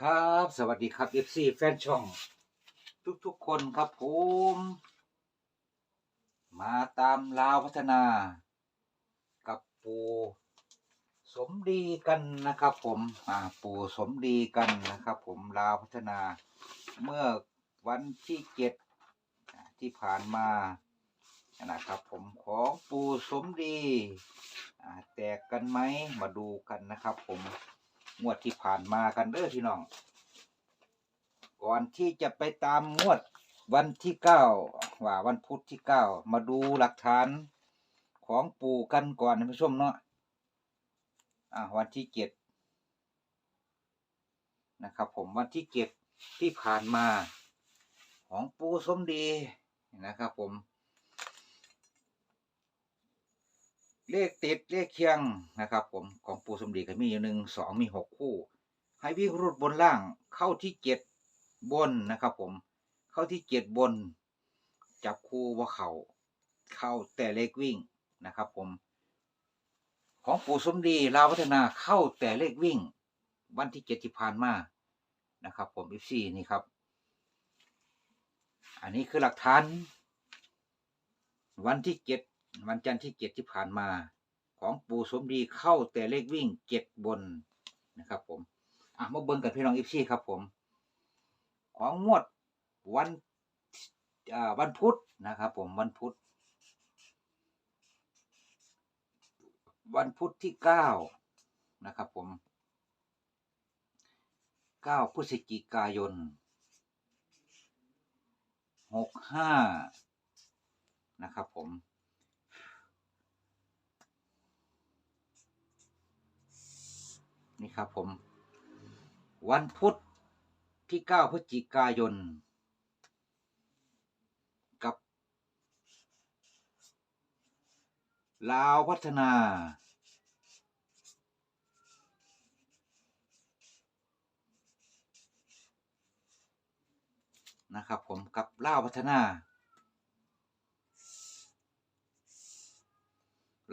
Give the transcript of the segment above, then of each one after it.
ครับสวัสดีครับ FC แฟนช่อง ทุกๆคนครับผม มาตามลาวพัฒนา กับปูสมดีกันนะครับผมอ่าปูสมดีกันนะครับผมลาวพัฒนา เมื่อวันที่เจ็ดที่ผ่านมานะครับผมของปูสมดีแตกกันไหมมาดูกันนะครับผม งวดที่ผ่านมากันเด้อพี่น้อง ก่อนที่จะไปตามงวดวันที่เก้าว่าวันพุธที่เก้ามาดูหลักฐานของปู่กันก่อนนผู้ชมเนาะอ่าวันที่เจ็ดนะครับ ผมวันที่เจ็ดที่ผ่านมาของปู่สมดีนะครับ ผม เลขติดเลขเคียงนะครับผมของปูสมดีก็มีอยู่หนึ่งสองมีหกคู่ ให้วิ่งรูดบนล่างเข้าที่เจ็ดบนนะครับผมเข้าที่เจ็ดบน จับคู่ว่าเขาเข้าแต่เลขวิ่งนะครับผม ของปู่สมดีลาวพัฒนาเข้าแต่เลขวิ่ง วันที่เจ็ดที่ผ่านมานะครับ ผมอีซีนี่ครับ อันนี้คือหลักฐานวันที่เจ็ด วันจันทร์ที่เจ็ดที่ผ่านมาของปู่สมดีเข้าแต่เลขวิ่งเจ็ดบนนะครับ ผมอะมาเบิ่งกับพี่น้องอีซีครับ ผม ของงวดวันอ่าวันพุธนะครับ ผมวันพุธวันพุธที่เก้านะครับ ผมเก้าพฤศจิกายนหกห้านะครับ ผม นี่ครับผม วันพุธที่เก้าพฤศจิกายน กับ ลาวพัฒนา นะครับผมกับลาวพัฒนา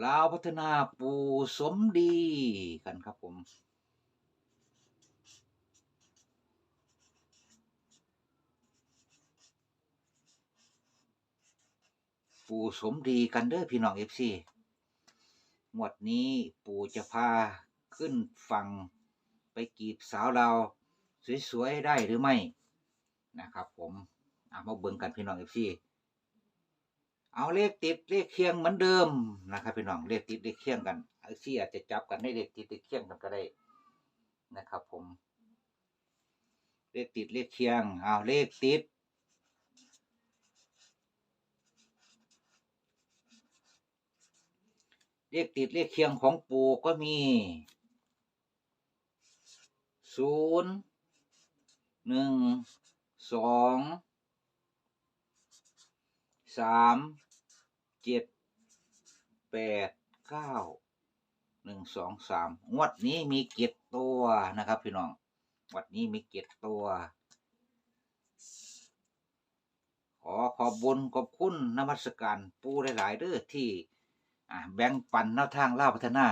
ลาวพัฒนาปูสมดีกันครับผม ปู่สมดีกันเด้อพี่น้องเอฟซีงวดนี้ปู่จะพาขึ้นฝั่งไปกีบสาวเราสวยๆได้หรือไม่นะครับ ผมเอามาเบิ่งกันพี่น้องเอฟซีเอาเลขติดเลขเคียงเหมือนเดิมนะครับพี่น้องเลขติดเลขเคียงกันเอฟซีอาจจะจับกันได้เลขติดเลขเคียงกันก็ได้นะครับ ผม เลขติดเลขเคียงเอาเลขติด เลขติดเลขเคียงของปู่ก็มีศูนย์หนึ่งสองสามเจ็ดแปดเก้าหนึ่งสองสามงวดนี้มีเกียรตัวนะครับ พี่น้องงวดนี้มีเกียรตัว ขอขอบบุญขอบคุณนมัสการปูหลาย ๆเด้อที่ แบ่งปันแนวทางล่าพัฒนา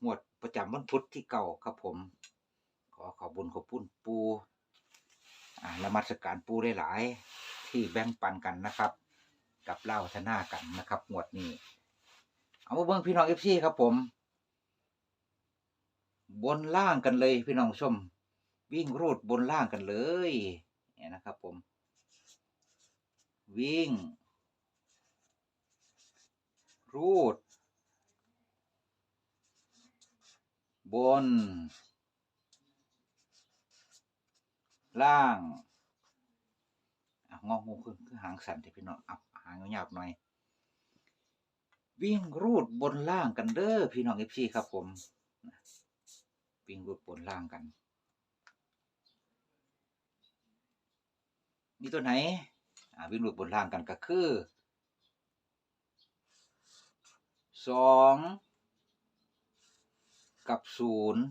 หมวดประจำวันพุธที่เก่าครับผม ขอขอบุญขอบคุณปูละมัสการปูได้หลายๆที่แบ่งปันกันนะครับ กับเล่าพัฒนากันนะครับหมวดนี้เอามาเบิ่งพี่น้องเอฟซีครับผม บนล่างกันเลยพี่น้องชม วิ่งรูดบนล่างกันเลยเนี่ยนะครับผม วิ่ง รูด บน ล่างอะงองูคือคือหางสั่นที่พี่น้องอับหางหยาบหน่อย วิ่งรูดบนล่างกันเด้อพี่น้องเอฟซีครับผม วิ่งรูดบนล่างกัน มีตัวไหน วิ่งรูดบนล่างกันก็คือสองกับศูนย์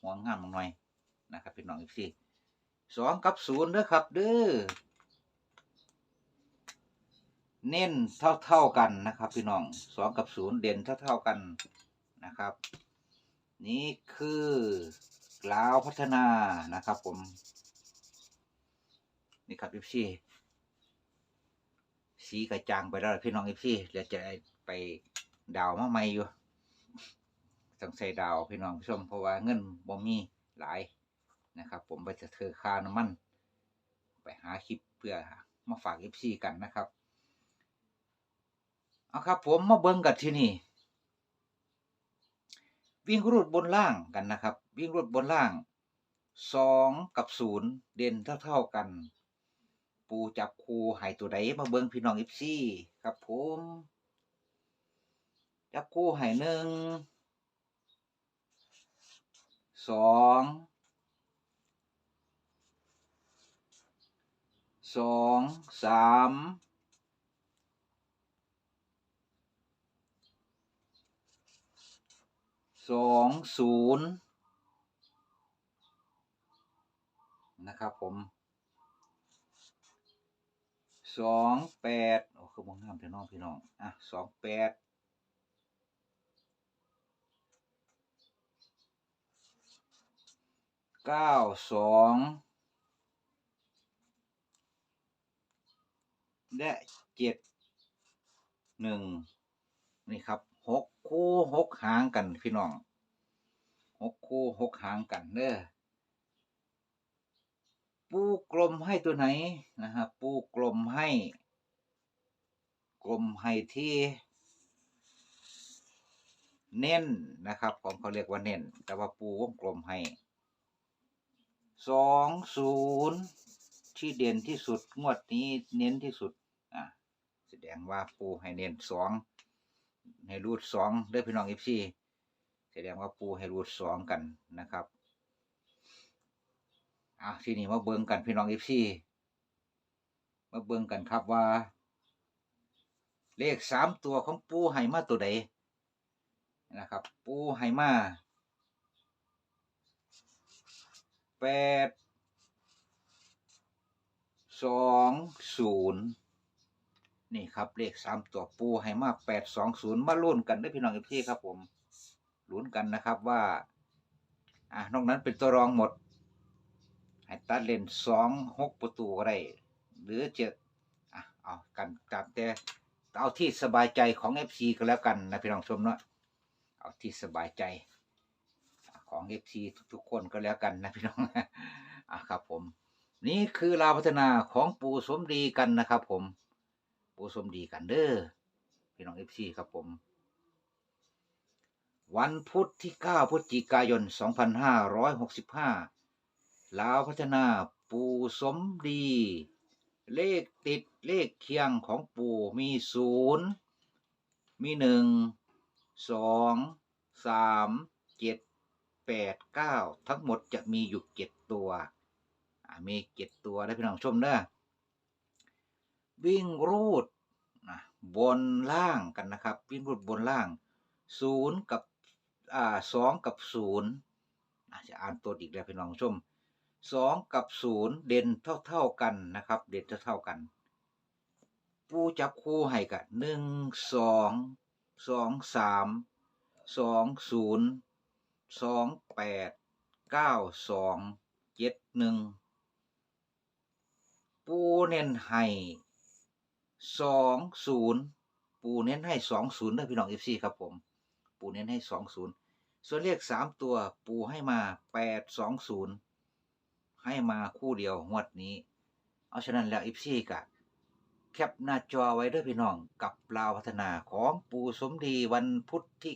หัวงามมาหน่อยนะครับพี่น้องอีกทีสองกับศูนย์เด้อครับเด้อเน้นเท่าเท่าๆกันนะครับ พี่น้องสองกับศูนย์เด่นเท่าเท่าๆกันนะครับ นี่คือลาวพัฒนานะครับผม นี่ครับอีพี สีกระจางไปแล้วพี่น้องเอีพีเดี๋ยวจะไปดาวมาใหม่อยู่ต้องใส่ดาวพี่น้องผู้ชมเพราะว่าเงินบ่มีหลายนะครับ ผมไปจะเธอค่าน้ำมัน ไปหาคลิปเพื่อมาฝากเอีพีกันนะครับเอาครับ ผมมาเบิ่งกันที่นี่วิ่งรูดบนล่างกันนะครับ วิ่งรูดบนล่างสองกับศูนย์เด่นเท่าๆกัน ปูจับคูหายตัวใดมาเบิ่งพี่น้องอิฟซี่ครับผม จับคูหายหนึ่งสองสองสามสองศูนย์นะครับผม สองแปดโอ้คือมองน้ำพี่น้องพี่น้อง อะสองแปดเก้าสองและเจ็ดหนึ่งนี่ครับหกคู่หกหางกันพี่น้องหกคู่หกหางกันเด้อ ปูกลมให้ตัวไหนนะครับปูกลมให้ กลมให้ที่ เน้นนะครับ ผมเขาเรียกว่าเน้น แต่ว่าปูวงกลมให้สองศูนย์ที่เด่นที่สุดงวดนี้เน้นที่สุดอะแสดงว่าปูให้เน้นสองให้รูดสองเด้อพี่น้องเอฟซีแสดงว่าปูให้รูดสองกันนะครับ อะทีนี้มาเบิ่งกันพี่น้องเอฟซีมาเบิ่งกันครับว่า เลขสามตัวของปูให้มาตัวใดนะครับ ปูให้มาแปดสองศูนย์นี่ครับเลขสามตัวปูให้มาแปดสองศูนย์มาลุ้นกันด้วยพี่น้องเอฟซีครับผมลุ้นกันนะครับว่า อะนอกนั้นเป็นตัวรองหมด ให้ตัดเลนสองหกประตูก็ได้ หรือเจ็ดอะเอากันตามแต่เอาที่สบายใจของ FC ก็แล้วกันนะพี่น้องชมเนาะเอาที่สบายใจของ FC ทุกๆคนก็แล้วกันนะพี่น้องอะครับผม นี่คือลาวพัฒนาของปู่สมดีกันนะครับ ผม ปู่สมดีกันเด้อพี่น้อง FC ครับผม วันพุธที่ 9พฤศจิกายน 2565 ลาวพัฒนาปู่สมดี เลขติดเลขเคียงของปู่มีศูนย์มีหนึ่งสองสามเจ็ดแปดเก้าทั้งหมดจะมีอยู่เจ็ดตัวมีเจ็ดตัวได้พี่น้องชมเด้อวิ่งรูดนะบนล่างกันนะครับ วิ่งรูดบนล่างศูนย์กับอ่าสองกับศูนย์จะอ่านตัวอีกแล้วพี่น้องชม สองกับศูนย์เด่นเท่าๆกันนะครับ เด่นเท่าๆกัน ปูจับคู่ให้กับหนึ่งสองสองสามสองศูนย์สองแปดเก้าสองเจ็ดหนึ่งปูเน้นให้สองศูนย์ปูเน้นให้สองศูนย์นะพี่น้องเอฟซีครับผม ปูเน้นให้สองศูนย์ส่วนเลขสามตัวปูให้มาแปดสองศูนย์ ให้มาคู่เดียวงวดนี้ เอาฉะนั้นแล้วอิฟซี่กะแคปหน้าจอไว้ด้วยพี่น้องกับลาวพัฒนาของปู่สมดีวันพุธที่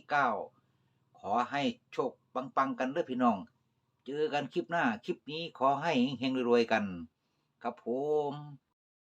9ขอให้โชคปังๆกันด้วยพี่น้อง เจอกันคลิปหน้าคลิปนี้ขอให้เฮงรวยๆกัน ครับผม